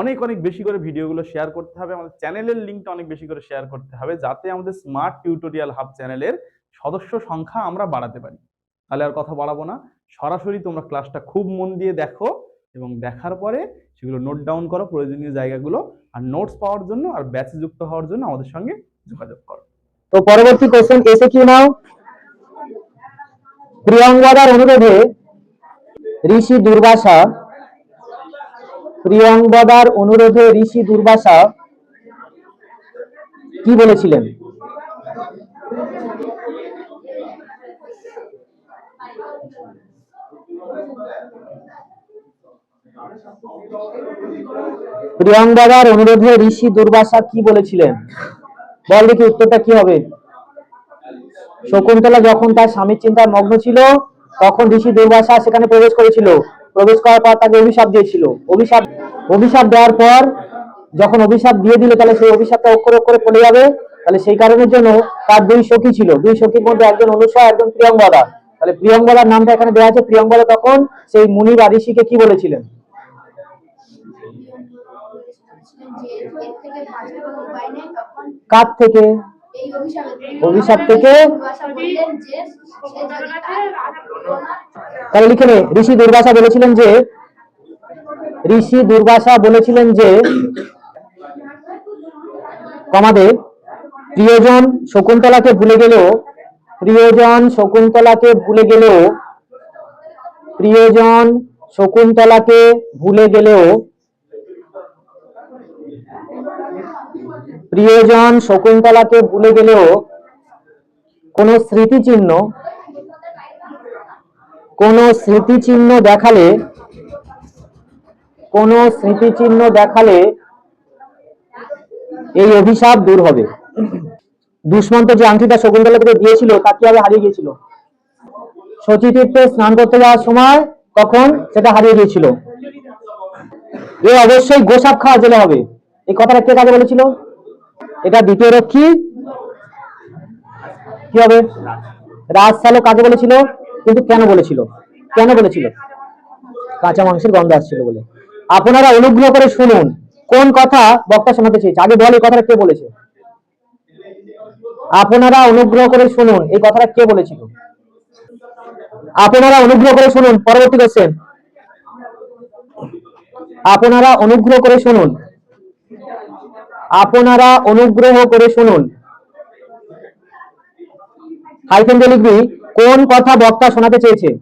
অনেক অনেক বেশি করে ভিডিওগুলো শেয়ার করতে হবে। আমাদের চ্যানেলের লিঙ্কটা অনেক বেশি করে শেয়ার করতে হবে যাতে আমাদের স্মার্ট টিউটোরিয়াল হাব চ্যানেলের সদস্য সংখ্যা আমরা বাড়াতে পারি। তাহলে আর কথা বাড়াবো না। সরাসরি তোমরা ক্লাসটা খুব মন দিয়ে দেখো এবং দেখার পরে সেগুলো নোট ডাউন করো, প্রয়োজনীয় জায়গাগুলো আর নোটস পাওয়ার জন্য আর ব্যাচে যুক্ত হওয়ার জন্য আমাদের সঙ্গে যোগাযোগ করো। তো পরবর্তী কোশ্চেন এসে কিউ নাও? প্রিয়ঙ্গদার অনুরোধে ঋষি দুর্বাসা প্রিয়ঙ্গদার অনুরোধে ঋষি দুর্বাসা কি বলেছিলেন? প্রিয়ঙ্গদার অনুরোধে ঋষি দুর্বাসা কি বলেছিলেন? বল দেখি উত্তরটা কি হবে। শকুন্তলা যখন তার স্বামীর চিন্তায় মগ্ন ছিল, তখন ঋষি দুর্বাসা সেখানে প্রবেশ করেছিল। প্রবেশ করার পর তাকে অভিশাপ দিয়েছিল। অভিশাপ অভিশাপ দেওয়ার পর যখন অভিশাপ দিয়ে দিল, তাহলে সেই অভিশাপটা অক্ষর অক্ষরে পড়ে যাবে। তাহলে সেই কারণের জন্য তার দুই সখী ছিল। দুই সখীর মধ্যে একজন অনুসয়া একজন প্রিয়ঙ্গদা। তাহলে প্রিয়ঙ্গদার নামটা এখানে দেওয়া আছে। প্রিয়ঙ্গদা তখন সেই মুনি বা ঋষিকে কি বলেছিলেন? এর থেকে অভিশাপ থেকে তাহলে লিখে ঋষি দুর্বাসা বলেছিলেন যে, ঋষি দুর্বাসা বলেছিলেন যে কমাদের প্রিয়জন শকুন্তলাকে ভুলে গেলেও, প্রিয়জন শকুন্তলাকে ভুলে গেলেও, প্রিয়জন শকুন্তলাকে ভুলে গেলেও প্রিয়জন শকুন্তলাকে ভুলে গেলেও কোনো স্মৃতিচিহ্ন কোনো স্মৃতিচিহ্ন দেখালে, কোনো স্মৃতিচিহ্ন দেখালে এই অভিশাপ দূর হবে। দুষ্মন্ত যে আংটিটা শকুন্তলাকে দিয়েছিল, তা কীভাবে হারিয়ে গিয়েছিল? শচী তীর্থে স্নান করতে যাওয়ার সময় তখন সেটা হারিয়ে গিয়েছিল? এ অবশ্যই গোসাপ খাওয়া জেলে হবে। এই কথাটা কে কাকে বলেছিল? এটা দ্বিতীয় রক্ষী। কি হবে? রাজ সালো কাকে বলেছিল? কিন্তু কেন বলেছিল? কেন বলেছিল? কাঁচা মাংসের গন্ধ আসছিল বলে। আপনারা অনুগ্রহ করে শুনুন, কোন কথা বক্তা শোনাতে চেয়েছে? আগে বল এই কথাটা কে বলেছে? আপনারা অনুগ্রহ করে শুনুন, এই কথাটা কে বলেছিল? আপনারা অনুগ্রহ করে শুনুন, পরবর্তী কোশ্চেন আপনারা অনুগ্রহ করে শুনুন। আপনারা অনুগ্রহ করে শুনুন। হাইফেন লিখবি, কোন কথা বক্তা শোনাতে চেয়েছে?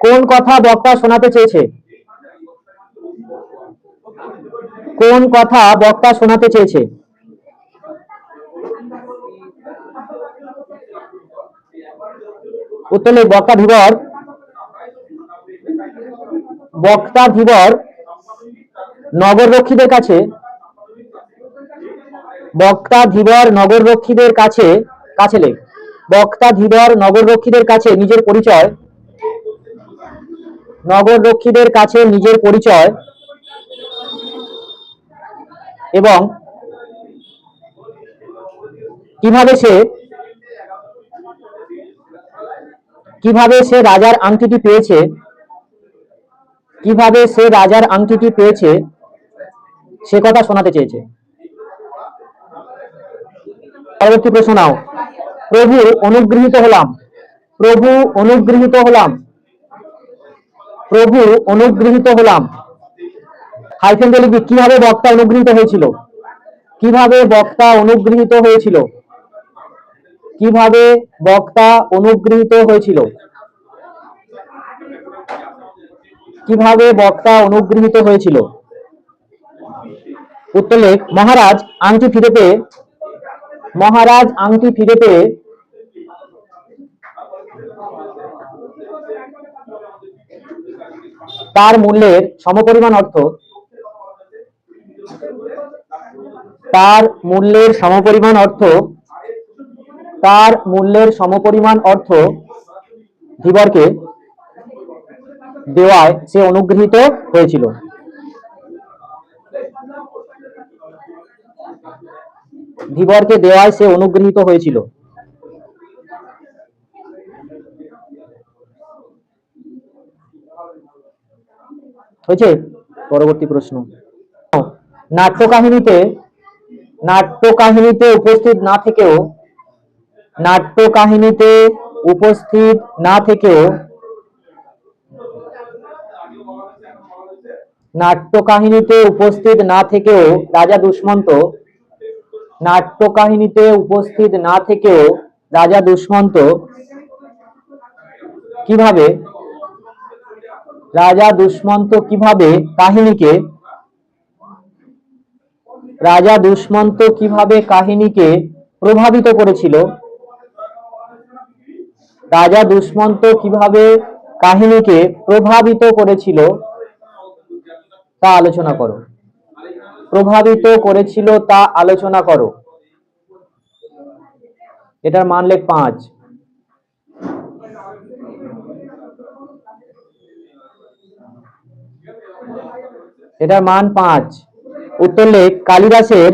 কোন কথা বক্তা শোনাতে চেয়েছে? কোন কথা বক্তা শোনাতে চেয়েছে? উত্তর বক্তা ধীবর। বক্তা ধীবর নগররক্ষীদের কাছে বক্তা ধীবর নগররক্ষীদের কাছে কাছে লেখ। বক্তা ধীবর নগররক্ষীদের কাছে নিজের পরিচয়। নগররক্ষীদের কাছে নিজের পরিচয়। এবং কীভাবে সে কীভাবে সে রাজার আংটিটি পেয়েছে, কীভাবে সে রাজার আংটিটি পেয়েছে, সে কথা শোনাতে চেয়েছে। পরবর্তী প্রশ্ন নাও। প্রভু অনুগৃহীত হলাম। প্রভু অনুগৃহীত হলাম। প্রভু অনুগৃহীত হলাম। হাইফেন দিয়ে লিখবি, কীভাবে বক্তা অনুগৃহীত হয়েছিল? কীভাবে বক্তা অনুগৃহীত হয়েছিল? কীভাবে বক্তা অনুগৃহীত হয়েছিল? কীভাবে বক্তা অনুগৃহীত হয়েছিল? উত্তর লেখ, মহারাজ আংটি ফিরে পেয়ে মহারাজ আংটি ফিরে পেয়ে তার মূল্যের সমপরিমাণ অর্থ, তার মূল্যের সমপরিমাণ অর্থ, তার মূল্যের সমপরিমাণ অর্থ ধীবরকে দেওয়ায় সে অনুগৃহীত হয়েছিল। ধীবরকে দেওয়ায় সে অনুগৃহীত হয়েছিল। হয়েছে? পরবর্তী প্রশ্ন। নাট্য কাহিনীতে নাট্য কাহিনীতে উপস্থিত না থেকেও নাট্য কাহিনীতে উপস্থিত না থেকেও নাট্য কাহিনীতে উপস্থিত না থেকেও রাজা দুষ্মন্ত নাট্য কাহিনীতে উপস্থিত না থেকেও রাজা দুষ্মন্ত কীভাবে, রাজা দুষ্মন্ত কীভাবে কাহিনীকে, রাজা দুষ্মন্ত কীভাবে কাহিনীকে প্রভাবিত করেছিল, রাজা দুষ্মন্ত কীভাবে কাহিনীকে প্রভাবিত করেছিল, তা আলোচনা করো। প্রভাবিত করেছিল তা আলোচনা করো। এটার মান লেখ পাঁচ। এটার মান পাঁচ। উত্তর লেখ, কালিদাসের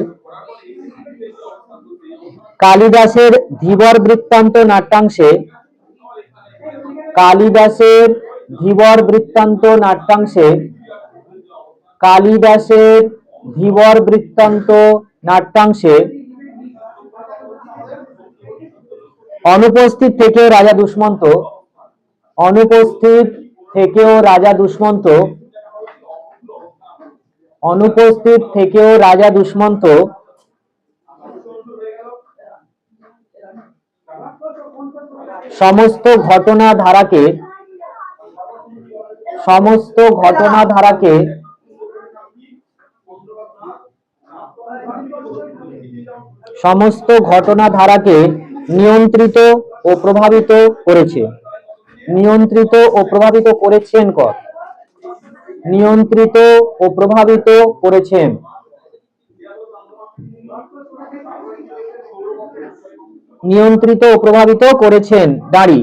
কালিদাসের ধীবর বৃত্তান্ত নাট্যাংশে কালিদাসের ধীবর বৃত্তান্ত নাট্যাংশে কালিদাসের ধীবর বৃত্তান্ত নাট্যাংশে অনুপস্থিত থেকেও রাজা দুষ্মন্ত, অনুপস্থিত থেকেও রাজা দুষ্মন্ত, অনুপস্থিত থেকেও রাজা দুষ্মন্ত, সমস্ত ঘটনা ধারাকে সমস্ত ঘটনা ধারাকে সমস্ত ঘটনা ধারাকে নিয়ন্ত্রিত ও প্রভাবিত করেছে। নিয়ন্ত্রিত ও প্রভাবিত করেছেন কর? নিয়ন্ত্রিত ও প্রভাবিত করেছেন। নিয়ন্ত্রিত ও প্রভাবিত করেছেন দাঁড়ি।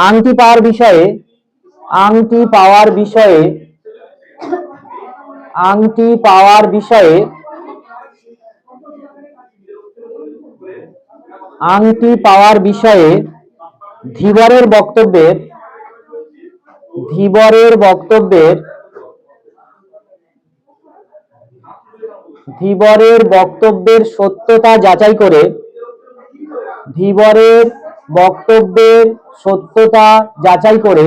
আংটি পাওয়ার বিষয়ে, আংটি পাওয়ার বিষয়ে, আংটি পাওয়ার বিষয়ে আংটি পাওয়ার বিষয়ে ধীবরের বক্তব্যের ধীবরের বক্তব্যের ধীবরের বক্তব্যের সত্যতা যাচাই করে, ধীবরের বক্তব্যের সত্যতা যাচাই করে,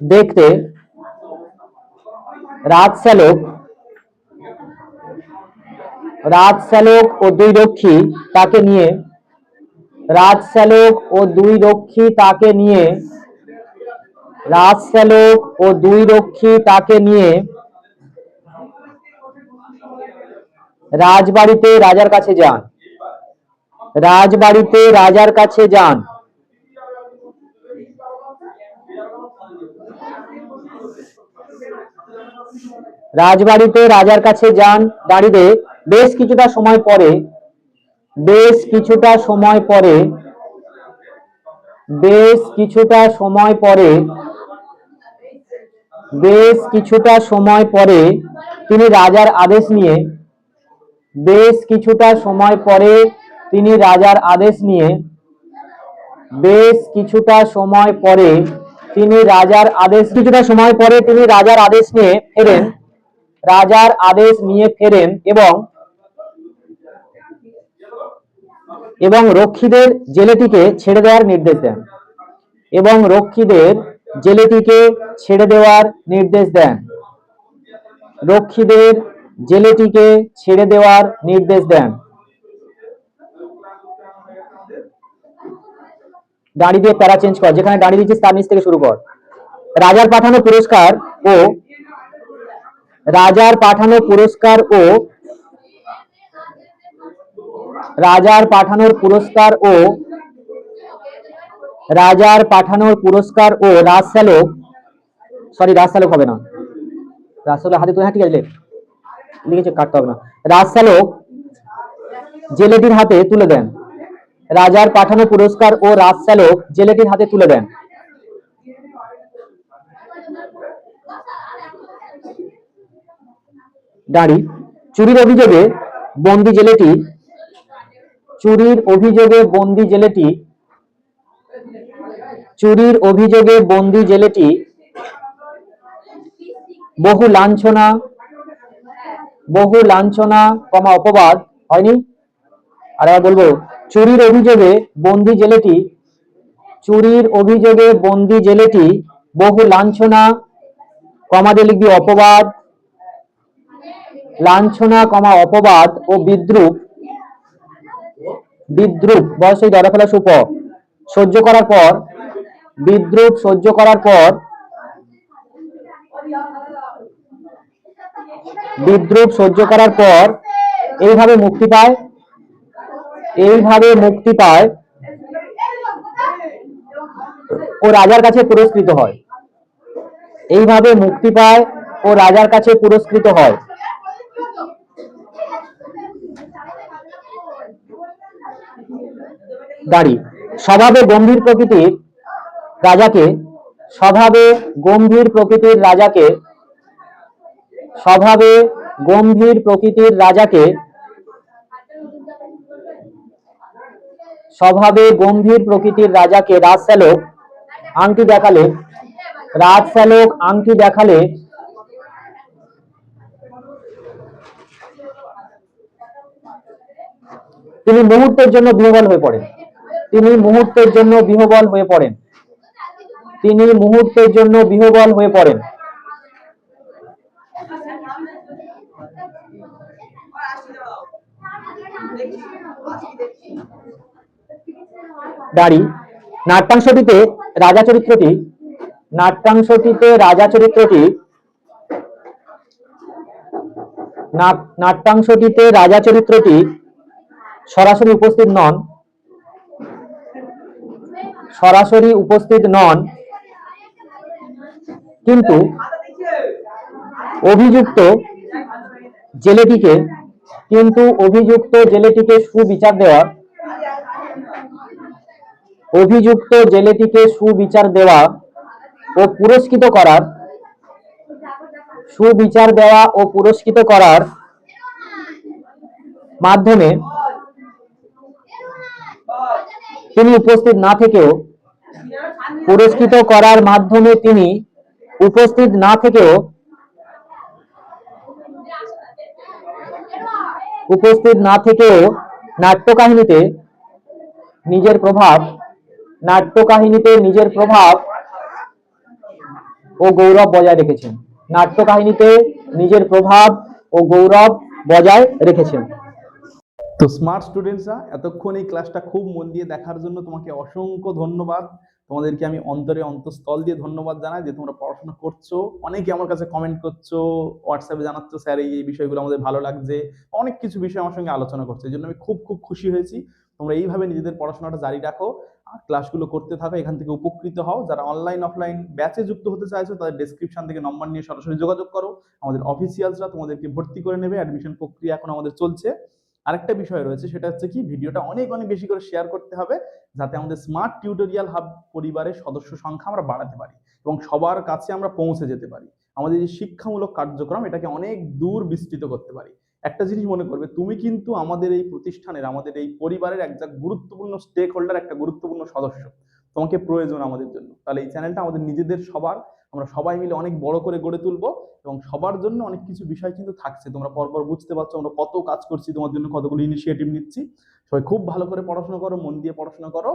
দেখতে রাজশ্যালক রাজশ্যালক ও দুই রক্ষী তাকে নিয়ে রাজশ্যালক ও দুই রক্ষী তাকে নিয়ে রাজশ্যালক ও দুই রক্ষী তাকে নিয়ে রাজবাড়িতে রাজার কাছে যান। রাজবাড়িতে রাজার কাছে যান। রাজবাড়িতে রাজার কাছে যান। দাঁড়িয়ে বেশ কিছুটা সময় পরে, বেশ কিছুটা সময় পরে, বেশ কিছুটা সময় পরে, বেশ কিছুটা সময় পরে তিনি রাজার আদেশ নিয়ে, বেশ কিছুটা সময় পরে তিনি রাজার আদেশ নিয়ে, বেশ কিছুটা সময় পরে তিনি রাজার আদেশ, কিছুটা সময় পরে তিনি রাজার আদেশ নিয়ে ফেরেন, রাজার আদেশ নিয়ে ফেরেন এবং এবং রক্ষীদের জেলেটিকে ছেড়ে দেওয়ার নির্দেশ দেন। এবং রক্ষীদের জেলেটিকে ছেড়ে দেওয়ার নির্দেশ দেন। রক্ষীদের জেলেটিকে ছেড়ে দেওয়ার নির্দেশ দেন। দাঁড়ি দিয়ে প্যারা চেঞ্জ কর। যেখানে দাঁড়িয়ে দিচ্ছিস তার নিচ থেকে শুরু কর। রাজার পাঠানো পুরস্কার ও রাজার পাঠানো পুরস্কার ও রাজার পাঠানোর পুরস্কার ও রাজার পাঠানোর পুরস্কার ও রাজশালক সরি রাজশালক হবে না। রাজশালক হাতে তুলে হ্যাঁ ঠিক আছে লিখেছে, কাটতে হবে না। রাজশালক জেলেটির হাতে তুলে দেন। রাজার পাঠানো পুরস্কার ও রাজশালক জেলেটির হাতে তুলে দেন। দাঁড়ি চুরির অভিযোগে বন্দি জেলেটি চুরির অভিযোগে বন্দি জেলেটি, চুরির অভিযোগে বন্দি জেলেটি বহু লাঞ্ছনা বহু লাঞ্ছনা, কমা অপবাদ, হয়নি? আর বলব, চুরির অভিযোগে বন্দি জেলেটি, চুরির অভিযোগে বন্দি জেলেটি বহু লাঞ্ছনা কমাতে লিখবি অপবাদ, লাঞ্ছনা, কমা অপবাদ ও বিদ্রুপ বিদ্রুপ, বয়সে দরা ফেলা সুপ সহ্য করার পর, বিদ্রুপ সহ্য করার পর, বিদ্রুপ সহ্য করার পর, এইভাবে মুক্তি পায়, এইভাবে মুক্তি পায়, ও রাজার কাছে পুরস্কৃত হয়। এইভাবে মুক্তি পায়, ও রাজার কাছে পুরস্কৃত হয়। দাঁড়ি। স্বভাবে গম্ভীর প্রকৃতির রাজাকে, স্বভাবে গম্ভীর প্রকৃতির রাজাকে, স্বভাবে গম্ভীর প্রকৃতির রাজাকে, স্বভাবে গম্ভীর প্রকৃতির রাজাকে রাজশ্যালক আংটি দেখালে রাজশ্যালক আংটি দেখালে তিনি মুহূর্তের জন্য বিহবল হয়ে পড়েন। তিনি মুহূর্তের জন্য বিহবল হয়ে পড়েন। তিনি মুহূর্তের জন্য বিহবল হয়ে পড়েন। দাড়ি। নাট্যাংশটিতে রাজা চরিত্রটি, নাট্যাংশটিতে রাজা চরিত্রটি, নাট- নাট্যাংশটিতে রাজা চরিত্রটি সরাসরি উপস্থিত নন। সরাসরি উপস্থিত নন। কিন্তু অভিযুক্ত জেলেটিকে, কিন্তু অভিযুক্ত জেলেটিকে সুবিচার দেওয়া অভিযুক্ত জেলেটিকে সুবিচার দেওয়া ও পুরস্কৃত করার, সুবিচার দেওয়া ও পুরস্কৃত করার মাধ্যমে তিনি উপস্থিত না থেকেও পুরস্কৃত করার মাধ্যমে তিনি উপস্থিত না থেকেও উপস্থিত না থেকেও নাট্যকাহিনীতে নিজের প্রভাব, নাট্যকাহিনীতে নিজের প্রভাব ও গৌরব বজায় রেখেছেন। নাট্যকাহিনীতে নিজের প্রভাব ও গৌরব বজায় রেখেছেন। তো স্মার্ট স্টুডেন্টসরা এতক্ষণ এই ক্লাসটা খুব মন দিয়ে দেখার জন্য তোমাকে অসংখ্য ধন্যবাদ। তোমাদেরকে আমি অন্তরে অন্তঃস্থল দিয়ে ধন্যবাদ জানাই যে তোমরা পড়াশোনা করছ। অনেকে আমার কাছে কমেন্ট করছ হোয়াটসঅ্যাপে জানাচ্ছো, স্যার, এই বিষয়গুলো আমাদের ভালো লাগছে। অনেক কিছু বিষয় আমার সঙ্গে আলোচনা করছে, এই জন্য আমি খুব খুব খুশি হয়েছি। তোমরা এইভাবে নিজেদের পড়াশোনাটা জারি রাখো আর ক্লাসগুলো করতে থাকো, এখান থেকে উপকৃত হও। যারা অনলাইন অফলাইন ব্যাচে যুক্ত হতে চাইছো, তাদের ডেসক্রিপশন থেকে নম্বর নিয়ে সরাসরি যোগাযোগ করো। আমাদের অফিসিয়ালসরা তোমাদেরকে ভর্তি করে নেবে অ্যাডমিশন প্রক্রিয়া এখন আমাদের চলছে। আরেকটা বিষয় রয়েছে, সেটা হচ্ছে কি, ভিডিওটা অনেক অনেক বেশি করে শেয়ার করতে হবে যাতে আমাদের স্মার্ট টিউটোরিয়াল হাব পরিবারের সদস্য সংখ্যা আমরা বাড়াতে পারি এবং সবার কাছে আমরা পৌঁছে যেতে পারি। আমাদের যে শিক্ষামূলক কার্যক্রম এটাকে অনেক দূর বিস্তৃত করতে পারি। একটা জিনিস মনে করবে, তুমি কিন্তু আমাদের এই প্রতিষ্ঠানের, আমাদের এই পরিবারের একটা গুরুত্বপূর্ণ স্টেক হোল্ডার একটা গুরুত্বপূর্ণ সদস্য। তোমাকে প্রয়োজন আমাদের জন্য। তাহলে এই চ্যানেলটা আমাদের নিজেদের, সবার আমরা সবাই মিলে অনেক বড় করে গড়ে তুলবো এবং সবার জন্য অনেক কিছু বিষয় কিন্তু থাকছে। তোমরা পরপর বুঝতে পারছ আমরা কত কাজ করছি, তোমার জন্য কতগুলো ইনিশিয়েটিভ নিচ্ছি। সবাই খুব ভালো করে পড়াশোনা করো, মন দিয়ে পড়াশোনা করো,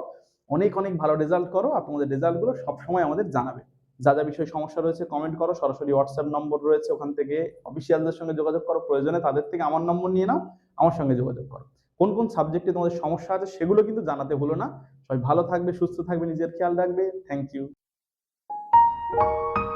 অনেক অনেক ভালো রেজাল্ট করো আর তোমাদের রেজাল্টগুলো সবসময় আমাদের জানাবে। যা যা বিষয়ে সমস্যা রয়েছে কমেন্ট করো, সরাসরি হোয়াটসঅ্যাপ নম্বর রয়েছে, ওখান থেকে অফিসিয়ালদের সঙ্গে যোগাযোগ করো, প্রয়োজনে তাদের থেকে আমার নম্বর নিয়ে নাও, আমার সঙ্গে যোগাযোগ করো। কোন কোন সাবজেক্টে তোমাদের সমস্যা আছে সেগুলো কিন্তু জানাতে ভুলো না। সবাই ভালো থাকবে, সুস্থ থাকবে, নিজের খেয়াল রাখবে। Thank you Thank you.